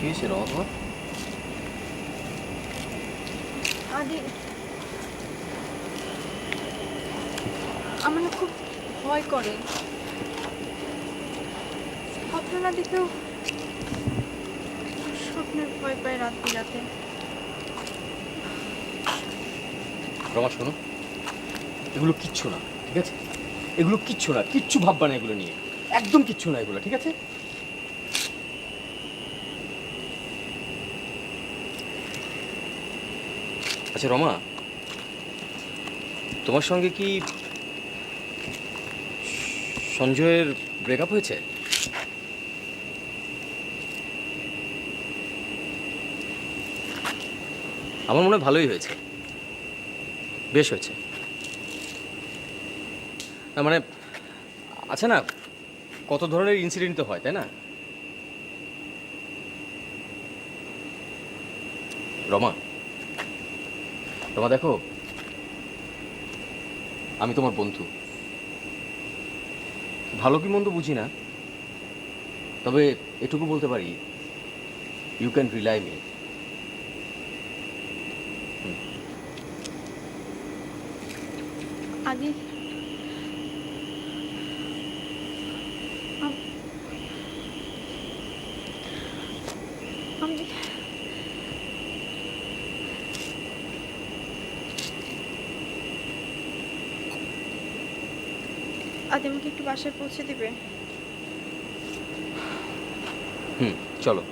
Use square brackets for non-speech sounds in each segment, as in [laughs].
হয়েছে রমা তোমার আদি আমার না খুব ভয় করে স্বপ্ন না দেখলেও স্বপ্নের ভয় পায় রাত বিরাতে রমা শোনো এগুলো কিচ্ছু না ঠিক আছে? এগুলো কিচ্ছু না কিচ্ছু ভাববা না এগুলো নিয়ে। একদম কিচ্ছু না এগুলো। ঠিক আছে? আচ্ছা রমা, তোমার সঙ্গে কি সঞ্জয়ের ব্রেকআপ হয়েছে? আমার মনে হয় ভালোই হয়েছে। বেশ হয়েছে। না মানে আছে না, কত ধরনের ইনসিডেন্ট তো হয়, তাই না? রমা রমা দেখো, আমি তোমার বন্ধু। ভালো কি মন্দ বুঝি না? তবে এটুকু বলতে পারি ইউ ক্যান রিলাই মি আদি আম- আমি আদি আমাকে একটু বাসায় পৌঁছে দিবে। হুম চলো।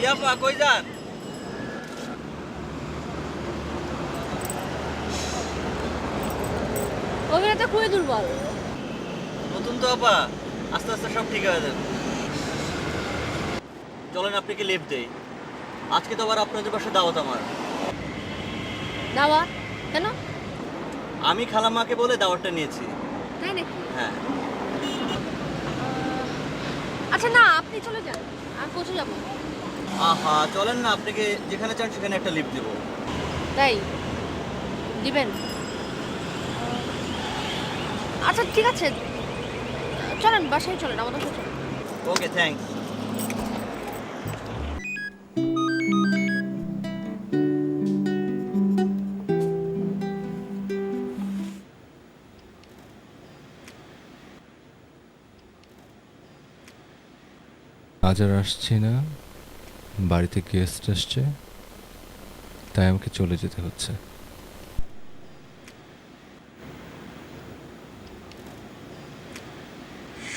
ইয়াপা কই যান? অভিনেতা খুবই দুর্বল। নতুন তো আপা আস্তে আস্তে সব ঠিক হয়ে যাবে। চলেন আপনাকে লিফট দেই। আজকে তো আবার আপনাদের পাশে দাওয়াত আমার। দাওয়া কেন? আমি খালাম্মাকে বলে দাওয়াতটা নিয়েছি। তাই নাকি? হ্যাঁ। আচ্ছা না আপনি চলে যান। আমি পৌঁছে যাব। আহা চলেন না আপনাকে যেখানে চান সেখানে একটা লিফট দেবো। তাই? দিবেন। আচ্ছা ঠিক আছে। চলেন বাসায় চলেন আমাদের সাথে ওকে থ্যাঙ্কস আজ আর আসছি না বাড়িতে গেস্ট আসছে তাই আমাকে চলে যেতে হচ্ছে।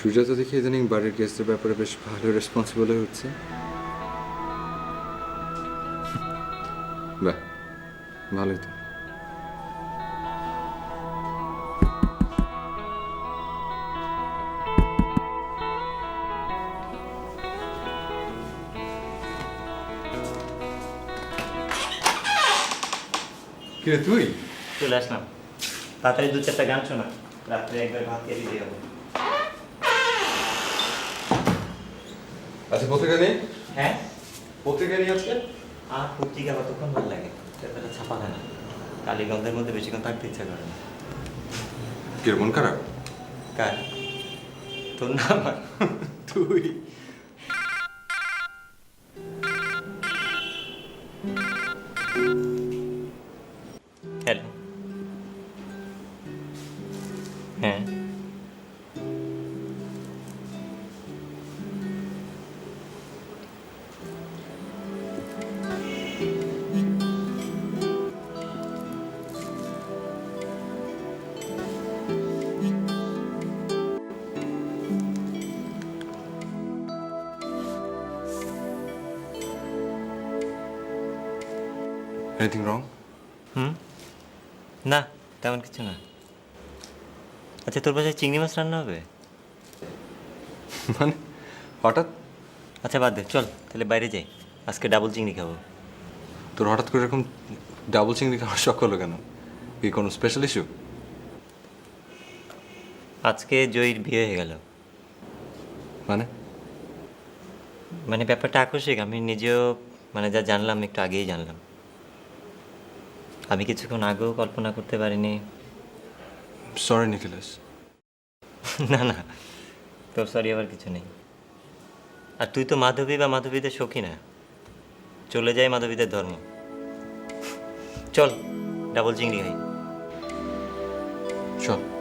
সুজাতা দেখি ইদানিং বাড়ির গেস্টের ব্যাপারে বেশ ভালো রেসপন্সিবল হয়ে হচ্ছে বাহ ভালোই তো। কিরে তুই? চলে আসলাম। তাড়াতাড়ি দু চারটা গান শোনা। রাত্রে একবার ভাত খেয়ে দিতে হবে আচ্ছা পত্রিকা নেই হ্যাঁ? পত্রিকা নিয়ে আজকে? আর পত্রিকা কতক্ষণ ভালো লাগে? সেটা ছাপা হয় না। কালীগঞ্জের মধ্যে বেশিক্ষণ থাকতে ইচ্ছা করে না। খারাপ? কার? তোর নাম তুই। Anything wrong hmm? না তেমন কিছু না। আচ্ছা তোর বাসায় চিংড়ি মাছ রান্না হবে? [laughs] মানে হঠাৎ? আচ্ছা বাদ দে চল তাহলে বাইরে যাই। আজকে ডাবল চিংড়ি খাব। তোর হঠাৎ করে এরকম ডাবল চিংড়ি খাওয়ার শখ হলো কেন? কি কোনো স্পেশাল ইস্যু আজকে জয়ীর বিয়ে হয়ে গেল। মানে? মানে ব্যাপারটা আকস্মিক আমি নিজেও মানে যা জানলাম একটু আগেই জানলাম। আমি কিছুক্ষণ আগেও কল্পনা করতে পারিনি। সরি নিখিলেশ [laughs] না না। তোর সরি আবার কিছু নেই। আর তুই তো মাধবী বা মাধবীদের সখী না। চলে যায় মাধবীদের ধর্ম। চল ডাবল চিংড়ি হয় চল।